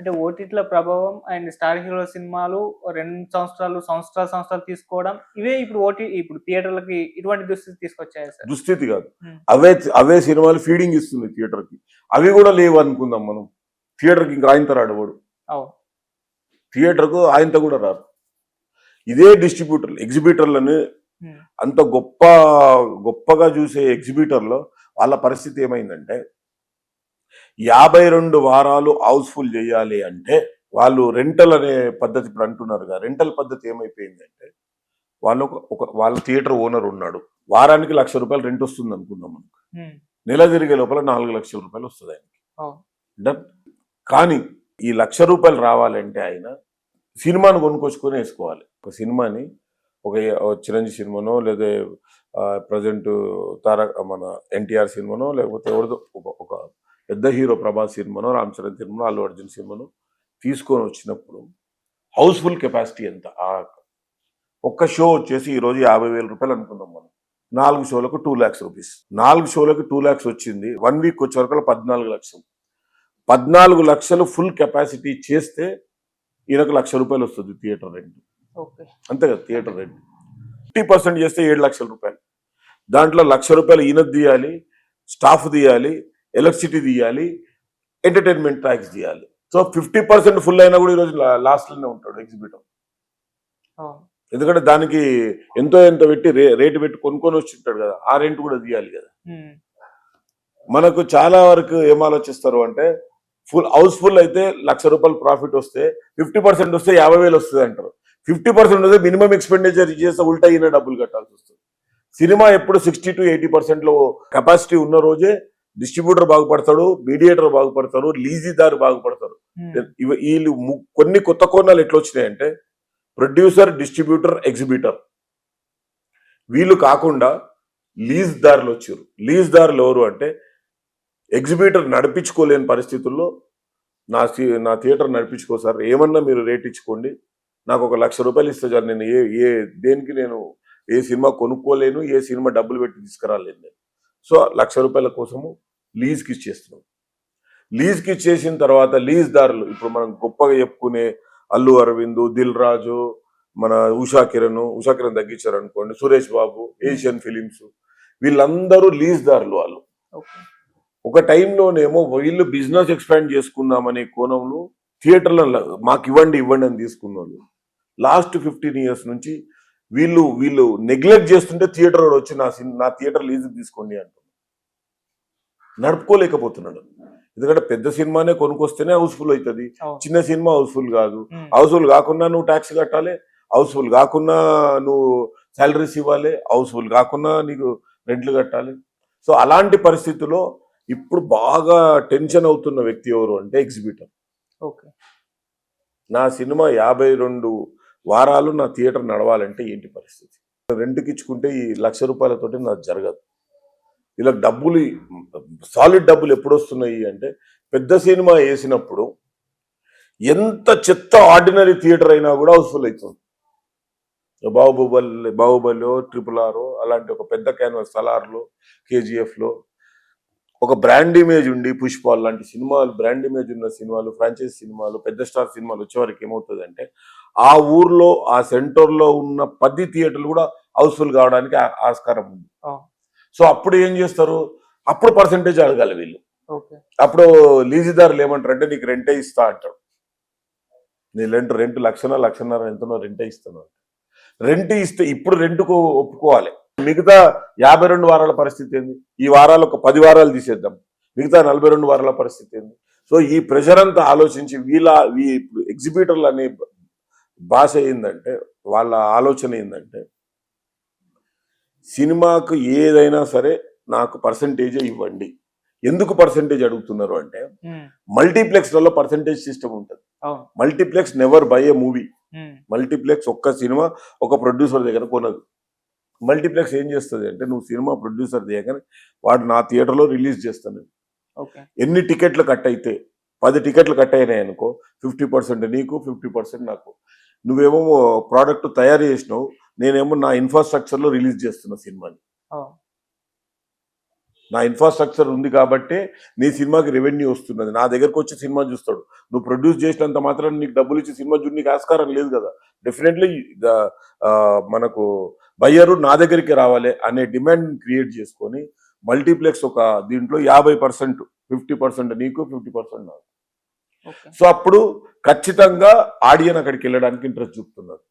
అంటే ఓటీటీల ప్రభావం and star hero సినిమాలు రెండు సంవత్సరాలు సంవత్సరాల సంవత్సరాలు తీసుకోవడం ఇవే ఇప్పుడు ఓటీ ఇప్పుడు థియేటర్లకి ఇటువంటి దుస్థితి తీసుకొచ్చాయి సార్? దుస్థితి కాదు. అవే అవే సినిమాలు ఫీడింగ్ ఇస్తుంది థియేటర్కి అవి కూడా లేవు అనుకుందాం మనం. థియేటర్కి ఇంకా ఆయనతో రాడవాడు అవును. థియేటర్కు ఆయనతో కూడా రారు. ఇదే డిస్ట్రిబ్యూటర్లు ఎగ్జిబిటర్లని. అంత గొప్ప గొప్పగా చూసే ఎగ్జిబిటర్లో వాళ్ళ పరిస్థితి ఏమైందంటే యాభై రెండు వారాలు హౌస్ఫుల్ చేయాలి అంటే వాళ్ళు రెంటల్ అనే పద్ధతి ఇప్పుడు అంటున్నారుగా రెంటల్ పద్ధతి ఏమైపోయిందంటే వాళ్ళు ఒక- వాళ్ళ థియేటర్ ఓనర్ ఉన్నాడు వారానికి లక్ష రూపాయలు రెంట్ వస్తుంది అనుకుందాం మనకు నెల తిరిగే లోపల నాలుగు లక్షల రూపాయలు వస్తుంది ఆయనకి. డన్. కానీ ఈ లక్ష రూపాయలు రావాలంటే ఆయన సినిమాను కొనుక్కొచ్చుకొని వేసుకోవాలి. ఒక సినిమాని ఒక చిరంజీవి సినిమానో లేదా ప్రజెంట్ తారక మన ఎన్టీఆర్ సినిమానో లేకపోతే ఎవరిదో ఒక ఒక పెద్ద హీరో ప్రభాస్ సినిమానో రామ్ చరణ్ సినిమానో అల్లు అర్జున్ సినిమానో తీసుకొని వచ్చినప్పుడు హౌస్ఫుల్ కెపాసిటీ ఎంత? ఆ ఒక్క షో వచ్చేసి ఈరోజు యాభై వేల రూపాయలు అనుకుందాం మనం. నాలుగు షోలకు టూ ల్యాక్స్ రూపీస్. నాలుగు షోలకు టూ ల్యాక్స్ వచ్చింది. వన్ వీక్ వచ్చే వరకు పద్నాలుగు లక్షలు. పద్నాలుగు లక్షలు ఫుల్ కెపాసిటీ చేస్తే ఈయనకు లక్ష రూపాయలు వస్తుంది థియేటర్ రెంట్. ఓకే. అంతే కదా థియేటర్ రెంట్. ఫిఫ్టీ పర్సెంట్ చేస్తే ఏడు లక్షల రూపాయలు. దాంట్లో లక్ష రూపాయలు ఈయన తీయాలి స్టాఫ్ తీయాలి ఎలక్ట్రిసిటీ తీయాలి ఎంటర్టైన్మెంట్ ట్యాక్స్ తీయాలి. సో ఫిఫ్టీ పర్సెంట్ ఫుల్ అయినా కూడా ఈరోజు లాస్ట్లోనే ఉంటాడు ఎగ్జిబిటర్ అవును ఎందుకంటే దానికి ఎంతో ఎంతో పెట్టి రేటు పెట్టి కొనుక్కొని వచ్చి ఉంటాడు కదా ఆ రెంట్ కూడా తీయాలి కదా. మనకు చాలా వరకు ఏం ఆలోచిస్తారు అంటే ఫుల్ హౌస్ఫుల్ అయితే లక్ష రూపాయలు ప్రాఫిట్ వస్తే ఫిఫ్టీ పర్సెంట్ వస్తే యాభై వేలు వస్తుంది అంటారు. ఫిఫ్టీ పర్సెంట్ వస్తే మినిమం ఎక్స్పెండిచర్ చేస్తే ఉల్టా అయిన డబ్బులు కట్టాల్సి వస్తుంది. సినిమా ఎప్పుడు సిక్స్టీ టు ఎయిటీ లో కెపాసిటీ ఉన్న రోజే డిస్ట్రిబ్యూటర్ బాగుపడతాడు మీడియేటర్ బాగుపడతారు లీజీదారు బాగుపడతారు ఉమ్, ఇవ వీళ్ళు కొన్ని కొత్త కోణాలు ఎట్లా వచ్చినాయంటే ప్రొడ్యూసర్ డిస్ట్రిబ్యూటర్ ఎగ్జిబిటర్ వీళ్ళు కాకుండా లీజ్ దారులు వచ్చారు. లీజ్ దారులు ఎవరు అంటే ఎగ్జిబిటర్ నడిపించుకోలేని పరిస్థితుల్లో నా నా థియేటర్ నడిపించుకో సార్ ఏమన్నా మీరు రేట్ ఇచ్చుకోండి. నాకు ఒక లక్ష రూపాయలు ఇస్తే సార్ నేను ఏ ఏ దేనికి నేను ఏ సినిమా కొనుక్కోలేను ఏ సినిమా డబ్బులు పెట్టి తీసుకురాలేను నేను. సో లక్ష రూపాయల కోసము లీజ్కి ఇచ్చేస్తున్నాం లీజ్కి ఇచ్చేసిన తర్వాత లీజ్ దారులు ఇప్పుడు మనం గొప్పగా చెప్పుకునే అల్లు అరవింద్ దిల్ రాజు మన ఉషా కిరణ్ ఉషా కిరణ్ తగ్గించారు అనుకోండి సురేష్ బాబు ఏషియన్ ఫిలిమ్స్ వీళ్ళందరూ లీజ్ దారులు వాళ్ళు ఒక టైంలోనేమో వీళ్ళు బిజినెస్ ఎక్స్పాండ్ చేసుకుందామనే కోణంలో థియేటర్లో మాకు ఇవ్వండి ఇవ్వండి అని తీసుకున్న వాళ్ళు లాస్ట్ ఫిఫ్టీన్ ఇయర్స్ నుంచి వీళ్ళు వీళ్ళు నెగ్లెక్ట్ చేస్తుంటే థియేటర్ వచ్చి నా నా థియేటర్ లీజ్ తీసుకోండి అంటున్నాడు. నడుపుకోలేకపోతున్నాడు. ఎందుకంటే పెద్ద సినిమానే కొనుక్కొస్తేనే హౌస్ఫుల్ అవుతుంది. చిన్న సినిమా హౌస్ఫుల్ కాదు. హౌస్ఫుల్ కాకుండా నువ్వు ట్యాక్స్ కట్టాలి. హౌస్ఫుల్ కాకుండా నువ్వు శాలరీస్ ఇవ్వాలి. హౌస్ఫుల్ కాకుండా నీకు రెంట్లు కట్టాలి. సో అలాంటి పరిస్థితుల్లో ఇప్పుడు బాగా టెన్షన్ అవుతున్న వ్యక్తి ఎవరు అంటే ఎగ్జిబిటర్. ఓకే. నా సినిమా యాభై రెండు వారాలు నా థియేటర్ నడవాలంటే ఏంటి పరిస్థితి? రెండుకి ఇచ్చుకుంటే ఈ లక్ష రూపాయలతోటి నాకు జరగదు. ఇలా డబ్బులు సాలిడ్ డబ్బులు ఎప్పుడు వస్తున్నాయి అంటే పెద్ద సినిమా వేసినప్పుడు ఎంత చెత్త ఆర్డినరీ థియేటర్ అయినా కూడా హౌస్ఫుల్ అవుతుంది. బాహుబలి బాహుబలి ట్రిపుల్ ఆర్ అలాంటి ఒక పెద్ద క్యాన్వాస్ సలార్లో కేజీఎఫ్లో ఒక బ్రాండ్ ఇమేజ్ ఉండి పుష్పాల్ లాంటి సినిమాలు బ్రాండ్ ఇమేజ్ ఉన్న సినిమాలు ఫ్రాంచైజ్ సినిమాలు పెద్ద స్టార్ సినిమాలు వచ్చేవరకు ఏమవుతుంది అంటే ఆ ఊర్లో ఆ సెంటర్లో ఉన్న పది థియేటర్లు కూడా హౌస్ఫుల్ కావడానికి ఆస్కారం ఉంది. సో అప్పుడు ఏం చేస్తారు? అప్పుడు పర్సంటేజ్ అడగాలి వీళ్ళు. అప్పుడు లీజుదారులు ఏమంటారు అంటే నీకు రెంటే ఇస్తా అంటాడు నీ రెంట్ రెంట్ లక్షన లక్షన్నర ఎంతనో రెంటే ఇస్తాను రెంట్ ఇస్తే ఇప్పుడు రెంట్కు ఒప్పుకోవాలి. మిగతా యాభై రెండు వారాల పరిస్థితి ఏంది? ఈ వారాలు ఒక పది వారాలు తీసేద్దాం. మిగతా నలభై రెండు వారాల పరిస్థితి ఏంది? సో ఈ ప్రెషర్ అంతా ఆలోచించి వీళ్ళ ఈ ఎగ్జిబిటర్లు అనే భాష ఏంటంటే వాళ్ళ ఆలోచన ఏంటంటే సినిమాకు ఏదైనా సరే నాకు పర్సంటేజే ఇవ్వండి. ఎందుకు పర్సంటేజ్ అడుగుతున్నారు అంటే మల్టీప్లెక్స్లలో పర్సంటేజ్ సిస్టమ్ ఉంటుంది. Multiplex never buy a movie. Multiplex ఒక్క సినిమా ఒక ప్రొడ్యూసర్ దగ్గర కొనదు. మల్టీప్లెక్స్ ఏం చేస్తుంది అంటే నువ్వు సినిమా ప్రొడ్యూసర్ దిగగానే వాడు నా థియేటర్లో రిలీజ్ చేస్తాను. ఎన్ని టికెట్లు కట్ అయితే పది టికెట్లు కట్ అయినాయి అనుకో ఫిఫ్టీ పర్సెంట్ నీకు ఫిఫ్టీ పర్సెంట్ నాకు. నువ్వేమో ప్రోడక్ట్ తయారు చేసినావు నేనేమో నా ఇన్ఫ్రాస్ట్రక్చర్లో రిలీజ్ చేస్తున్నా సినిమాని. నా ఇన్ఫ్రాస్ట్రక్చర్ ఉంది కాబట్టి నీ సినిమాకి రెవెన్యూ వస్తున్నది. నా దగ్గరకు వచ్చి సినిమా చూస్తాడు. నువ్వు ప్రొడ్యూస్ చేసినంత మాత్రం నీకు డబ్బులు ఇచ్చి సినిమా చూడు నీకు ఆస్కారం లేదు కదా. డెఫినెట్లీ మనకు బయ్యరు నా దగ్గరికి రావాలి అనే డిమాండ్ క్రియేట్ చేసుకొని మల్టీప్లెక్స్ ఒక దీంట్లో యాభై పర్సెంట్ ఫిఫ్టీ పర్సెంట్ నీకు ఫిఫ్టీ పర్సెంట్ నాకు. సో అప్పుడు ఖచ్చితంగా ఆడియన్ అక్కడికి వెళ్ళడానికి ఇంట్రెస్ట్ చూపుతున్నారు.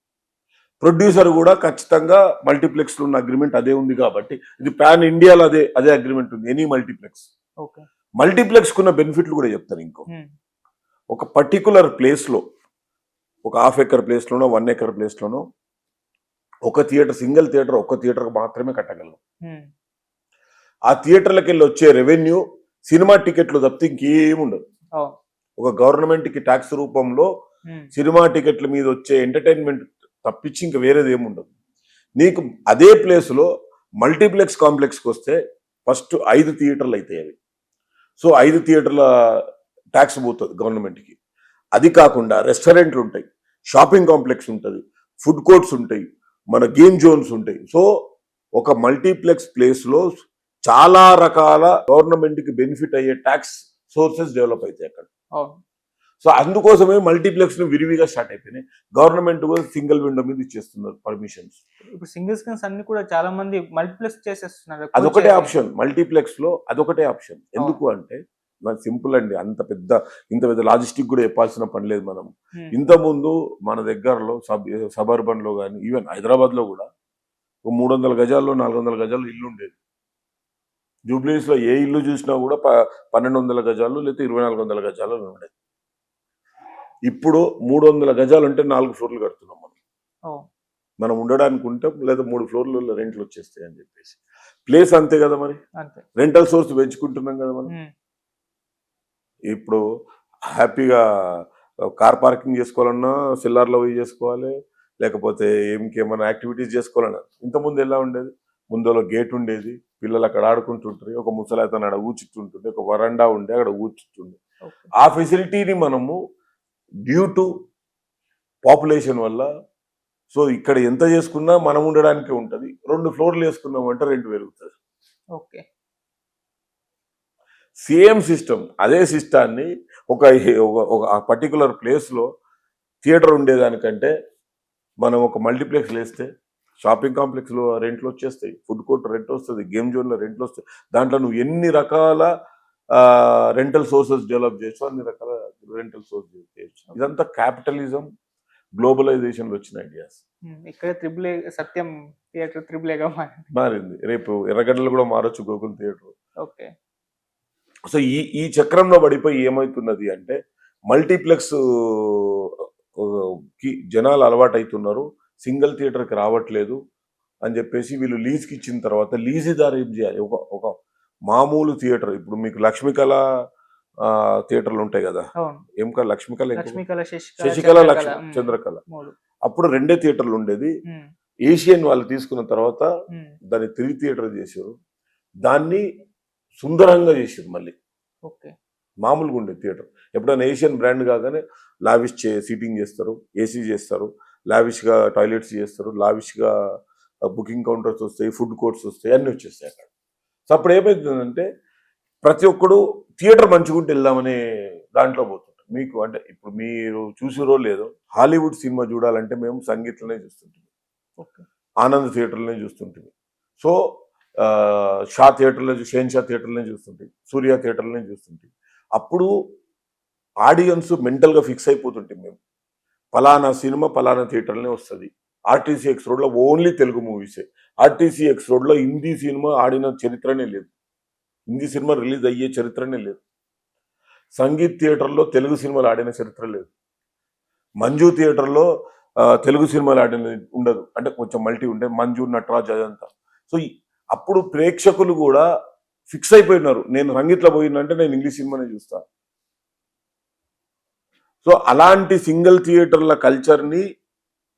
ప్రొడ్యూసర్ కూడా ఖచ్చితంగా మల్టీప్లెక్స్లో ఉన్న అగ్రిమెంట్ అదే ఉంది కాబట్టి ఇది పాన్ ఇండియాలో అదే అదే అగ్రిమెంట్ ఉంది ఎనీ మల్టీప్లెక్స్. మల్టీప్లెక్స్ కున్న బెనిఫిట్లు కూడా చెప్తాను ఇంకో. ఒక పర్టికులర్ ప్లేస్లో ఒక హాఫ్ ఎకర్ ప్లేస్ లోనో వన్ ఎకర్ ప్లేస్ లోనో ఒక థియేటర్ సింగిల్ థియేటర్ ఒక థియేటర్ మాత్రమే కట్టగలం. ఆ థియేటర్లకు వెళ్ళి వచ్చే రెవెన్యూ సినిమా టికెట్లు తప్పితే ఇంకేం ఉండదు అవును. ఒక గవర్నమెంట్కి ట్యాక్స్ రూపంలో సినిమా టికెట్ల మీద వచ్చే ఎంటర్టైన్మెంట్ తప్పించి ఇంకా వేరేది ఏముండదు. నీకు అదే ప్లేస్లో మల్టీప్లెక్స్ కాంప్లెక్స్కి వస్తే ఫస్ట్ ఐదు థియేటర్లు అవుతాయి అవి. సో ఐదు థియేటర్ల ట్యాక్స్ పోతుంది గవర్నమెంట్కి. అది కాకుండా రెస్టారెంట్లు ఉంటాయి షాపింగ్ కాంప్లెక్స్ ఉంటుంది ఫుడ్ కోర్ట్స్ ఉంటాయి మన గేమ్ జోన్స్ ఉంటాయి. సో ఒక మల్టీప్లెక్స్ ప్లేస్లో చాలా రకాల గవర్నమెంట్కి బెనిఫిట్ అయ్యే ట్యాక్స్ సోర్సెస్ డెవలప్ అవుతాయి అక్కడ. సో అందుకోసమే మల్టీప్లెక్స్ విరివిగా స్టార్ట్ అయిపోయినాయి. గవర్నమెంట్ కూడా సింగిల్ విండో మీద ఇచ్చేస్తున్నారు పర్మిషన్స్. ఇప్పుడు సింగిల్ స్క్రీన్స్ అన్ని కూడా చాలా మంది మల్టీప్లెక్స్ చేసేస్తున్నారు. అదొకటే ఆప్షన్. మల్టీప్లెక్స్లో అదొకటే ఆప్షన్. ఎందుకు అంటే సింపుల్ అండి అంత పెద్ద ఇంత పెద్ద లాజిస్టిక్ కూడా చెప్పాల్సిన పని లేదు మనం. ఉమ్, ఇంత ముందు మన దగ్గరలో సబ్ సబర్బన్లో కానీ ఈవెన్ హైదరాబాద్లో కూడా ఒక మూడు వందల గజాల్లో నాలుగు వందల గజాల్లో ఇల్లు ఉండేది. జూబ్లీస్లో ఏ ఇల్లు చూసినా కూడా ప- పన్నెండు వందల గజాలు లేకపోతే ఇరవై నాలుగు వందల గజాలు ఉండేది ఇప్పుడు మూడు వందల గజాలు అంటే నాలుగు ఫ్లోర్లు కడుతున్నాం మనం. మనం ఉండడానికి ఉంటాం లేదా మూడు ఫ్లోర్లు రెంట్లు వచ్చేస్తాయి అని చెప్పేసి. ప్లేస్ అంతే కదా మరి? రెంటల్ సోర్స్ పెంచుకుంటున్నాం కదా మనం. ఇప్పుడు హ్యాపీగా కార్ పార్కింగ్ చేసుకోవాలన్నా సిల్లార్లో పోయి చేసుకోవాలి లేకపోతే ఇంకేమైనా యాక్టివిటీస్ చేసుకోవాలన్నా. ఇంతకుముందు ఎలా ఉండేది? ముందులో గేట్ ఉండేది పిల్లలు అక్కడ ఆడుకుంటుంటారు ఒక ముసలాతను అక్కడ కూర్చుంటుండే ఒక వరండా ఉండే అక్కడ ఓకే. ఆ ఫెసిలిటీని మనము డ్యూ టు పాపులేషన్ వల్ల సో ఇక్కడ ఎంత చేసుకున్నా మనం ఉండడానికి ఉంటుంది. రెండు ఫ్లోర్లు వేసుకున్నామంటే రెంట్ పెరుగుతుంది. ఓకే. సేమ్ సిస్టమ్ అదే సిస్టాన్ని ఒక ఒక- ఒక పర్టికులర్ ప్లేస్లో థియేటర్ ఉండేదానికంటే మనం ఒక మల్టీప్లెక్స్ వేస్తే షాపింగ్ కాంప్లెక్స్లో రెంట్లు వచ్చేస్తాయి ఫుడ్ కోర్ట్ రెంట్ వస్తుంది గేమ్ జోన్లో రెంట్లు వస్తాయి దాంట్లో నువ్వు ఎన్ని రకాల రెంటల్ సోర్సెస్ డెవలప్ చేయొచ్చు అన్ని రకాల రెంటల్ సోర్స్ చేయొచ్చు ఇదంతా క్యాపిటలిజం గ్లోబలైజేషన్లో వచ్చిన ఐడియాస్. ఇక్కడే త్రిబుల్ సత్యం థియేటర్ త్రిబుల్ ఏగా మారింది. మారింది. రేపు ఎర్రగడ్డలు కూడా మారొచ్చు గోకుల్ థియేటర్. ఓకే. సో ఈ ఈ చక్రంలో పడిపోయి ఏమవుతున్నది అంటే మల్టీప్లెక్స్కి జనాలు అలవాటు అవుతున్నారు సింగిల్ థియేటర్కి రావట్లేదు అని చెప్పేసి వీళ్ళు లీజ్కి ఇచ్చిన తర్వాత లీజుదారు ఏం చేయాలి? ఒక ఒక మామూలు థియేటర్ ఇప్పుడు మీకు లక్ష్మీకళ థియేటర్లు ఉంటాయి కదా? ఏం కళ? లక్ష్మీకళ శశికళ లక్ష్మి చంద్రకళ అప్పుడు రెండే థియేటర్లు ఉండేది. ఏషియన్ వాళ్ళు తీసుకున్న తర్వాత దాన్ని త్రీ థియేటర్ చేశారు. దాన్ని సుందరంగా చేశారు మళ్ళీ. మామూలుగా ఉండే థియేటర్. ఎప్పుడైనా ఏషియన్ బ్రాండ్ కాగానే లావిష్ చే సీటింగ్ చేస్తారు ఏసీ చేస్తారు. లావిష్గా టాయిలెట్స్ చేస్తారు లావిష్గా బుకింగ్ కౌంటర్స్ వస్తాయి ఫుడ్ కోర్ట్స్ వస్తాయి అన్నీ వచ్చేస్తాయి అక్కడ. సో అప్పుడు ఏమవుతుందంటే ప్రతి ఒక్కడు థియేటర్ మంచిగుంటే వెళ్దామనే దాంట్లో పోతుంటారు మీకు అంటే ఇప్పుడు మీరు చూసిరో లేదో హాలీవుడ్ సినిమా చూడాలంటే మేము సంగీతంలోనే చూస్తుంటాం. ఓకే. ఆనంద్ థియేటర్లోనే చూస్తుంటుంది సో షా థియేటర్లో షేన్ షా థియేటర్లోనే చూస్తుంటాయి సూర్య థియేటర్లోనే చూస్తుంటాయి అప్పుడు ఆడియన్స్ మెంటల్గా ఫిక్స్ అయిపోతుంటాం మేము. ఫలానా సినిమా ఫలానా థియేటర్లోనే వస్తుంది. ఆర్టీసీ ఎక్స్ రోడ్లో ఓన్లీ తెలుగు మూవీసే. ఆర్టీసీ ఎక్స్ రోడ్లో హిందీ సినిమా ఆడిన చరిత్రనే లేదు. హిందీ సినిమా రిలీజ్ అయ్యే చరిత్రనే లేదు. సంగీత్ థియేటర్లో తెలుగు సినిమాలు ఆడిన చరిత్ర లేదు. మంజు థియేటర్లో తెలుగు సినిమాలు ఆడిన ఉండదు. అంటే కొంచెం మల్టీ ఉండే మంజు నటరాజ్ అదంతా. సో అప్పుడు ప్రేక్షకులు కూడా ఫిక్స్ అయిపోయినారు. నేను సంగీత్లో పోయినంటే నేను ఇంగ్లీష్ సినిమానే చూస్తాను సో అలాంటి సింగిల్ థియేటర్ల కల్చర్ని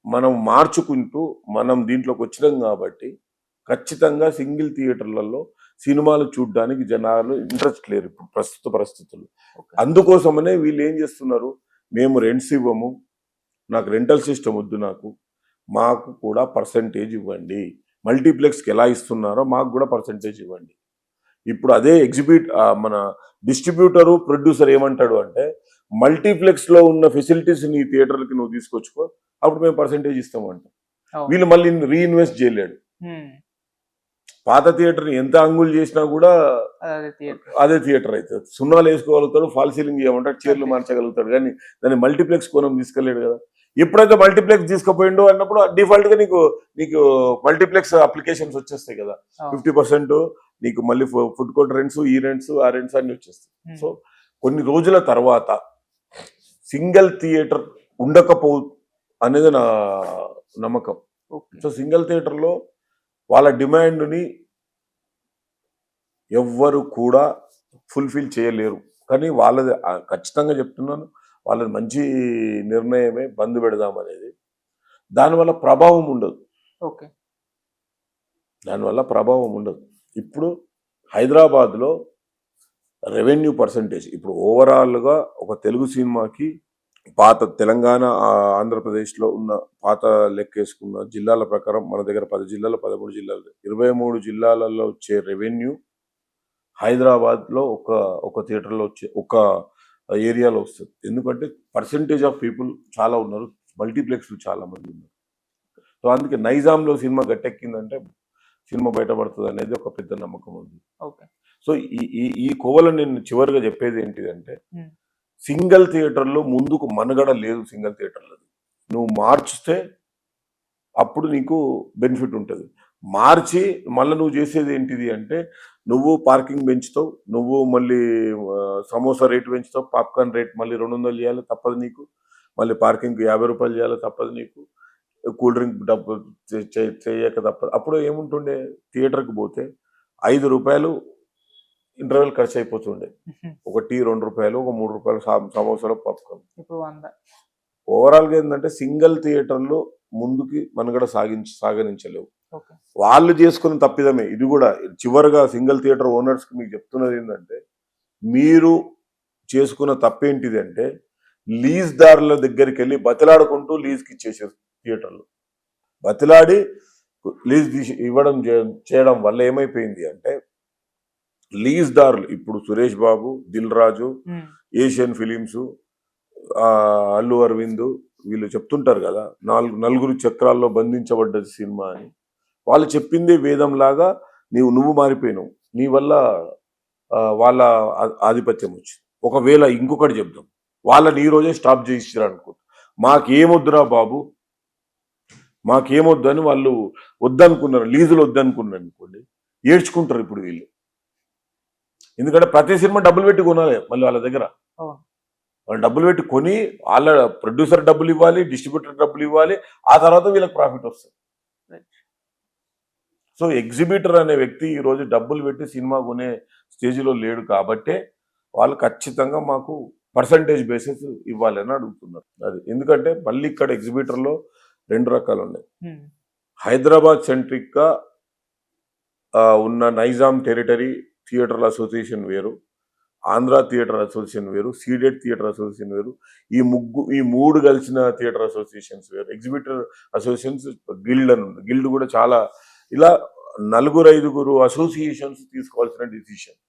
మనం మార్చుకుంటూ మనం దీంట్లోకి వచ్చినాం కాబట్టి ఖచ్చితంగా సింగిల్ థియేటర్లలో సినిమాలు చూడడానికి జనాలు ఇంట్రెస్ట్ లేరు ఇప్పుడు ప్రస్తుత పరిస్థితుల్లో. ఓకే. అందుకోసమనే వీళ్ళు ఏం చేస్తున్నారు? మేము రెంట్స్ ఇవ్వము నాకు రెంటల్ సిస్టమ్ వద్దు నాకు మాకు కూడా పర్సంటేజ్ ఇవ్వండి. మల్టీప్లెక్స్కి ఎలా ఇస్తున్నారో మాకు కూడా పర్సంటేజ్ ఇవ్వండి. ఇప్పుడు అదే ఎగ్జిబిట్ మన డిస్ట్రిబ్యూటరు ప్రొడ్యూసర్ ఏమంటాడు అంటే మల్టీప్లెక్స్లో ఉన్న ఫెసిలిటీస్ నీ థియేటర్కి నువ్వు తీసుకొచ్చుకో అప్పుడు మేము పర్సంటేజ్ ఇస్తామంట అవును. వీళ్ళు మళ్ళీ రీఇన్వెస్ట్ చేయలేడు. పాత థియేటర్ ఎంత అంగులు చేసినా కూడా అదే థియేటర్. అదే థియేటర్ అవుతుంది సున్నాలు వేసుకోగలుగుతాడు ఫాల్ సీలింగ్ చేయమంటాడు చీరలు మార్చగలుగుతాడు. కానీ దాన్ని మల్టీప్లెక్స్ కోణం తీసుకెళ్ళాడు కదా. ఎప్పుడైతే మల్టీప్లెక్స్ తీసుకుపోయిండు అన్నప్పుడు డిఫాల్ట్గా నీకు నీకు మల్టీప్లెక్స్ అప్లికేషన్స్ వచ్చేస్తాయి కదా. ఫిఫ్టీ పర్సెంట్ నీకు మళ్ళీ ఫుడ్ కోర్ట్ రెంట్స్ ఈ రెంట్స్ ఆ రెంట్స్ అన్ని వచ్చేస్తాయి. సో కొన్ని రోజుల తర్వాత సింగిల్ థియేటర్ ఉండకపో అనేది నా నమ్మకం. సో సింగిల్ థియేటర్లో వాళ్ళ డిమాండ్ని ఎవ్వరు కూడా ఫుల్ఫిల్ చేయలేరు. కానీ వాళ్ళది ఖచ్చితంగా చెప్తున్నాను వాళ్ళది మంచి నిర్ణయమే బంద్ పెడదాం అనేది దానివల్ల ప్రభావం ఉండదు. ఓకే. దానివల్ల ప్రభావం ఉండదు. ఇప్పుడు హైదరాబాద్లో రెవెన్యూ పర్సంటేజ్ ఇప్పుడు ఓవరాల్గా ఒక తెలుగు సినిమాకి పాత తెలంగాణ ఆంధ్రప్రదేశ్లో ఉన్న పాత లెక్కేసుకున్న జిల్లాల ప్రకారం మన దగ్గర పది జిల్లాలు పదమూడు జిల్లాలు ఇరవై మూడు జిల్లాలలో వచ్చే రెవెన్యూ హైదరాబాద్లో ఒక ఒక థియేటర్లో వచ్చే ఒక ఏరియాలో వస్తుంది. ఎందుకంటే పర్సంటేజ్ ఆఫ్ పీపుల్ చాలా ఉన్నారు. మల్టీప్లెక్స్లు చాలా మంది ఉన్నారు. సో అందుకే నైజాంలో సినిమా గట్టెక్కిందంటే సినిమా బయటపడుతుంది అనేది ఒక పెద్ద నమ్మకం ఉంది. ఓకే. సో ఈ ఈ ఈ కోవలో నేను చివరిగా చెప్పేది ఏంటిదంటే Hmm. సింగిల్ థియేటర్లో ముందుకు మనుగడ లేదు సింగిల్ థియేటర్లో నువ్వు మార్చితే అప్పుడు నీకు బెనిఫిట్ ఉంటుంది. మార్చి మళ్ళీ నువ్వు చేసేది ఏంటిది అంటే నువ్వు పార్కింగ్ పెంచుతావు నువ్వు మళ్ళీ సమోసా రేట్ పెంచుతావు పాప్కార్న్ రేట్ మళ్ళీ రెండు వందలు చేయాలి తప్పదు నీకు మళ్ళీ పార్కింగ్కి యాభై రూపాయలు చేయాలి తప్పదు నీకు కూల్ డ్రింక్ డబ్బు చేయక తప్పదు. అప్పుడు ఏముంటుండే థియేటర్కి పోతే ఐదు రూపాయలు ఇంటర్వెల్ ఖర్చు అయిపోతుండే. ఒక టీ రెండు రూపాయలు ఒక మూడు రూపాయలు సమోసాలు పాప్కార్న్. ఓవరాల్గా ఏంటంటే సింగిల్ థియేటర్లో ముందుకి మనుగడ సాగించి సాగనించలేవు. వాళ్ళు చేసుకున్న తప్పిదమే. ఇది కూడా చివరిగా సింగిల్ థియేటర్ ఓనర్స్కి మీకు చెప్తున్నది ఏంటంటే మీరు చేసుకున్న తప్పేంటిది అంటే లీజ్ దారుల దగ్గరికి వెళ్ళి బతిలాడుకుంటూ లీజ్కి ఇచ్చేసారు థియేటర్లు. బతిలాడి లీజ్ తీసి ఇవ్వడం చేయడం వల్ల ఏమైపోయింది అంటే లీజ్ దారులు ఇప్పుడు సురేష్ బాబు దిల్ రాజు. ఏషియన్ ఫిలిమ్స్ అల్లు అరవింద్ వీళ్ళు చెప్తుంటారు కదా నాలుగు నలుగురు చక్రాల్లో బంధించబడ్డది సినిమా అని. వాళ్ళు చెప్పిందే వేదం లాగా నీవు నువ్వు మారిపోయినావు. నీ వల్ల వాళ్ళ ఆధిపత్యం వచ్చింది. ఒకవేళ ఇంకొకటి చెప్దాం. వాళ్ళని ఈ రోజే స్టాప్ చేసిరా అనుకో మాకేమొద్దురా బాబు? మాకేమొద్దు అని వాళ్ళు వద్దనుకున్నారు. లీజులు వద్దనుకున్నారు అనుకోండి. ఏడ్చుకుంటారు ఇప్పుడు వీళ్ళు. ఎందుకంటే ప్రతి సినిమా డబ్బులు పెట్టి కొనాలి మళ్ళీ వాళ్ళ దగ్గర. వాళ్ళు డబ్బులు పెట్టి కొని వాళ్ళ ప్రొడ్యూసర్ డబ్బులు ఇవ్వాలి డిస్ట్రిబ్యూటర్ డబ్బులు ఇవ్వాలి. ఆ తర్వాత వీళ్ళకి ప్రాఫిట్ వస్తుంది. సో ఎగ్జిబిటర్ అనే వ్యక్తి ఈ రోజు డబ్బులు పెట్టి సినిమా కొనే స్టేజ్లో లేడు కాబట్టే వాళ్ళు ఖచ్చితంగా మాకు పర్సంటేజ్ బేసిస్ ఇవ్వాలని అడుగుతున్నారు. అది ఎందుకంటే మళ్ళీ ఇక్కడ ఎగ్జిబిటర్లో రెండు రకాలు ఉన్నాయి. హైదరాబాద్ సెంట్రిక్గా ఆ, ఉన్న నైజాం టెరిటరీ థియేటర్ల అసోసియేషన్ వేరు ఆంధ్ర థియేటర్ అసోసియేషన్ వేరు సీడెడ్ థియేటర్ అసోసియేషన్ వేరు ఈ ముగ్గు ఈ మూడు కలిసిన థియేటర్ అసోసియేషన్స్ వేరు. ఎగ్జిబిటర్ అసోసియేషన్స్ గిల్డ్ అని ఉంది. గిల్డ్ కూడా చాలా ఇలా నలుగురు ఐదుగురు అసోసియేషన్స్ తీసుకోవాల్సిన డిసిషన్